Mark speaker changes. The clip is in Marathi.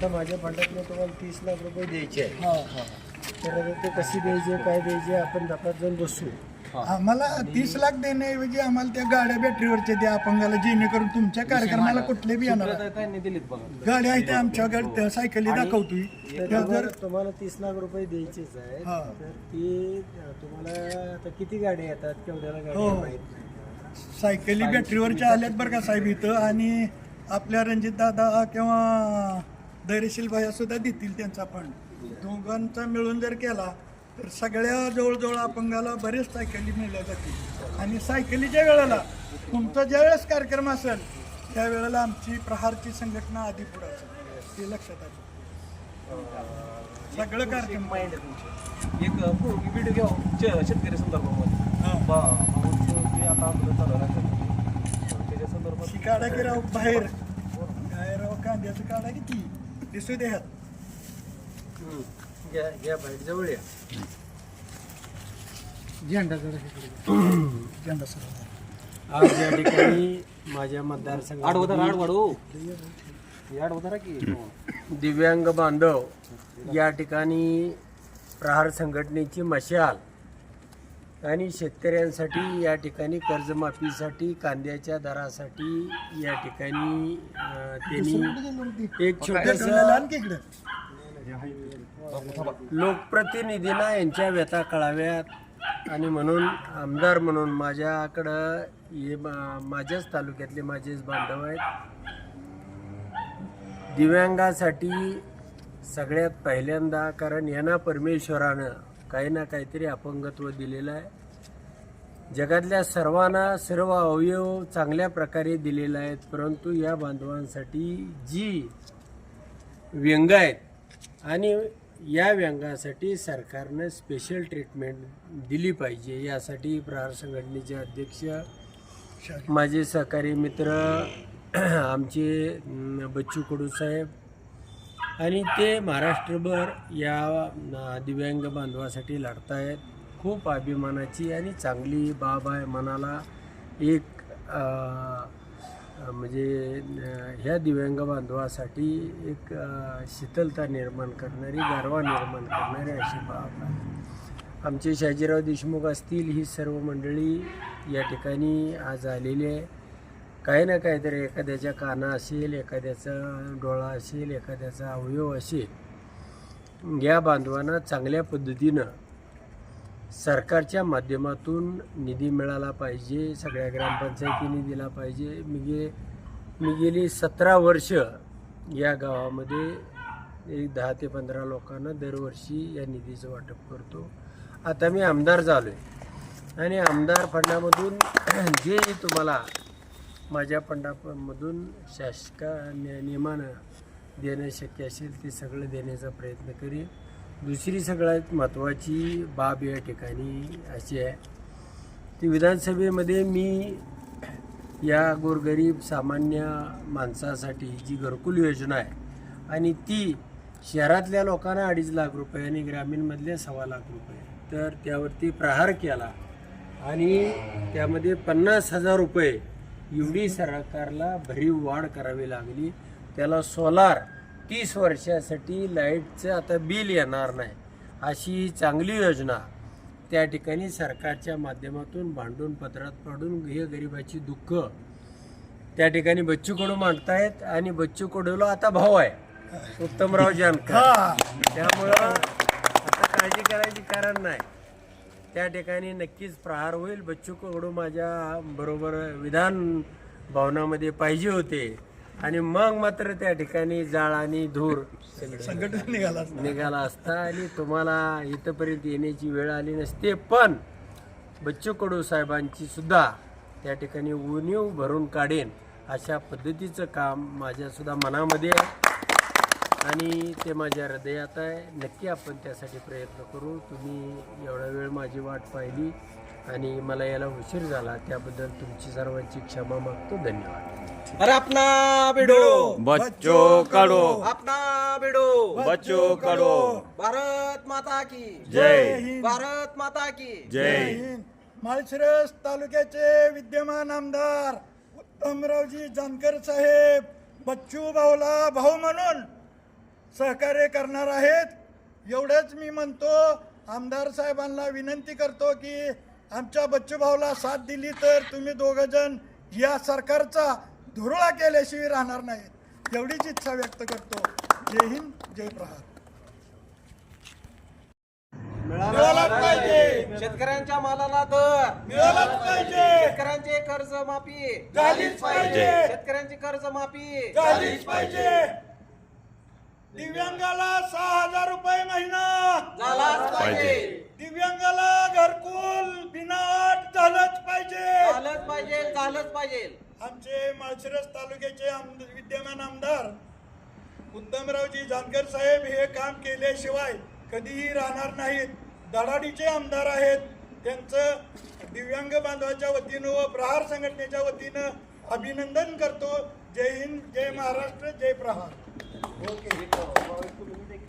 Speaker 1: आता माझ्या फंडातले तुम्हाला तीस लाख रुपये द्यायचे आहे
Speaker 2: हा हा
Speaker 1: तर ते कशी द्यायचे काय द्यायचे आपण दापात जाऊन बसू.
Speaker 2: आम्हाला तीस लाख देण्याऐवजी आम्हाला त्या गाड्या बॅटरीवरच्या द्या अपंगाला जेणेकरून तुमच्या कार्यक्रमाला कुठले बी येणार. गाड्या आहेत त्या आमच्याकडे त्या सायकली दाखवतोय.
Speaker 1: तर
Speaker 2: जर
Speaker 1: तुम्हाला- तीस लाख रुपये द्यायचेच आहेत
Speaker 2: हा.
Speaker 1: तर ती तुम्हाला आता किती गाड्या येतात केवढ्याला
Speaker 2: हो.
Speaker 1: गाड्या माहीत नाही.
Speaker 2: सायकली बॅटरीवरच्या आल्यात बरं का साहेब इथं आणि आपल्या रणजित दादा किंवा धैर्यशील भाया सुद्धा देतील त्यांचा फंड दोघांचा मिळून जर केला तर सगळ्या जवळजवळ अपंगाला बरेच सायकली मिळल्या जातील. आणि सायकलीच्या वेळेला तुमचा ज्यावेळेस कार्यक्रम असेल त्यावेळेला आमची प्रहारची संघटना आधी पुढे असेल. ते लक्षात आलं. सगळं कार्यक्रम.
Speaker 3: एक व्हिडिओ घ्या श- शेतकरी संदर्भामध्ये.
Speaker 2: हा.
Speaker 3: आता चालू आहे त्याच्या संदर्भात
Speaker 2: काढा की राव बाहेर? काय राव कांद्याचं काढा की ती? दिसू
Speaker 1: हम्म. घ्या बाहेर जवळ या.
Speaker 2: झेंडा झेंडा सर
Speaker 1: आज या ठिकाणी माझ्या
Speaker 3: की.
Speaker 1: दिव्यांग बांधव या ठिकाणी प्रहार संघटनेची मशाल. आणि शेतकऱ्यांसाठी या ठिकाणी कर्जमाफीसाठी कांद्याच्या दरासाठी या ठिकाणी अं, त्यांनी एक छोटस लोकप्रतिनिधींना यांच्या व्यथा कळाव्यात. आणि म्हणून आमदार म्हणून माझ्याकडं हे मा- माझ्याच तालुक्यातले माझेच बांधव आहेत. दिव्यांगासाठी सगळ्यात पहिल्यांदा कारण यांना परमेश्वरानं काही ना काहीतरी अपंगत्व दिलेलं आहे. जगातल्या सर्वांना सर्व अवयव चांगल्या प्रकारे दिलेले आहेत परंतु या बांधवांसाठी जी व्यंग आहेत आणि या व्यंगासाठी सरकारनं स्पेशल ट्रीटमेंट दिली पाहिजे यासाठी प्रहार संघटनेचे अध्यक्ष माझे सहकारी मित्र आमचे बच्चू कडू साहेब आणि ते महाराष्ट्रभर या दिव्यांग बांधवासाठी लढतायत. खूप अभिमानाची आणि चांगली बाब आहे. मनाला एक म्हणजे ह्या दिव्यांग बांधवासाठी एक शीतलता निर्माण करणारी गारवा निर्माण करणारी अशी बाब आहे. आमचे शाजीराव देशमुख असतील ही सर्व मंडळी या ठिकाणी आज आलेली आहे. काही ना काहीतरी एखाद्याच्या काना असेल एखाद्याचा डोळा असेल एखाद्याचा अवयव असेल या बांधवांना चांगल्या पद्धतीनं सरकारच्या माध्यमातून निधी मिळाला पाहिजे सगळ्या ग्रामपंचायतीने दिला पाहिजे. मी गे मी गेली सतरा वर्ष या गावामध्ये एक दहा ते पंधरा लोकांना दरवर्षी या निधीचं वाटप करतो. आता मी आमदार झालो आहे आणि आमदार फंडामधून जे तुम्हाला माझ्या फंडामधून शासका नियमानं देणं शक्य असेल ते सगळं देण्याचा प्रयत्न करीन. दुसरी सगळ्यात महत्त्वाची बाब या ठिकाणी अशी आहे ती विधानसभेमध्ये मी या गोरगरीब सामान्य माणसासाठी जी घरकुल योजना आहे आणि ती शहरातल्या लोकांना अडीच लाख रुपये आणि ग्रामीणमधल्या सव्वा लाख रुपये तर त्यावरती प्रहार केला आणि त्यामध्ये पन्नास हजार रुपये एवढी सरकारला भरीव वाढ करावी लागली. त्याला सोलार तीस वर्षासाठी लाईटचं आता बिल येणार नाही. अशी चांगली योजना त्या ठिकाणी सरकारच्या माध्यमातून भांडून पत्रात पाडून हे गरिबाची दुःख त्या ठिकाणी बच्चू कडू मांडतायत आणि बच्चू कडूला आता भाव आहे. उत्तमराव जानकर. त्यामुळं आता काळजी करायची कारण नाही. त्या ठिकाणी नक्कीच प्रहार होईल. बच्चू कडू माझ्या बरोबर विधान भवनामध्ये पाहिजे होते. आणि मग मात्र त्या ठिकाणी जाळ आणि धूर
Speaker 2: संघटना निघाला
Speaker 1: निघाला असता आणि तुम्हाला इथंपर्यंत येण्याची वेळ आली नसते. पण बच्चू कडू साहेबांची सुद्धा त्या ठिकाणी उणीव भरून काढेन अशा पद्धतीचं काम माझ्यासुद्धा मनामध्ये आहे. आणि ते माझ्या हृदयात आहे. नक्की आपण त्यासाठी प्रयत्न करू. तुम्ही एवढा वेळ माझी वाट पाहिली आणि मला याला उशीर झाला त्याबद्दल तुमची सर्वांची क्षमा मागतो. धन्यवाद.
Speaker 3: अरे अपना बेडो.
Speaker 4: बच्चों करो
Speaker 3: अपना बेडो.
Speaker 4: बच्चों करो
Speaker 3: भारत माता की.
Speaker 4: जय
Speaker 3: भारत माता की.
Speaker 4: जय
Speaker 2: हिंद. माळशिरस तालुक्याचे विद्यमान आमदार उत्तमरावजी जानकर साहेब बच्चू भाऊला भाऊ म्हणून सहकार्य करणार आहेत. एवढंच मी म्हणतो आमदार साहेबांना विनंती करतो की आमच्या बच्चूभाऊला साथ दिली तर तुम्ही दोघं जण या सरकारचा धुरळा केल्याशिवाय राहणार नाहीत. एवढीच इच्छा व्यक्त करतो. जय हिंद जय प्रहार. मिळालाच पाहिजे.
Speaker 3: शेतकऱ्यांच्या मालाला दर.
Speaker 2: मिळालाच पाहिजे.
Speaker 3: शेतकऱ्यांचे कर्ज माफी
Speaker 2: झालीच पाहिजे.
Speaker 3: शेतकऱ्यांची कर्ज माफी
Speaker 2: झालीच पाहिजे. दिव्यांगाला सहा हजार रुपये महिना.
Speaker 3: पाहिजे.
Speaker 2: दिव्यांगाला घरकुल बिना अट झालंच पाहिजे.
Speaker 3: झालंच पाहिजे झालंच पाहिजे.
Speaker 2: आमचे माळशिरस तालुक्याचे आमद- विद्यमान आमदार उत्तमरावजी जानकर साहेब हे काम केल्याशिवाय कधीही राहणार नाहीत. धडाडीचे आमदार आहेत. त्यांचं दिव्यांग बांधवाच्या वतीनं व प्रहार संघटनेच्या वतीनं अभिनंदन करतो. जय हिंद जय महाराष्ट्र जय प्रहार. Ok.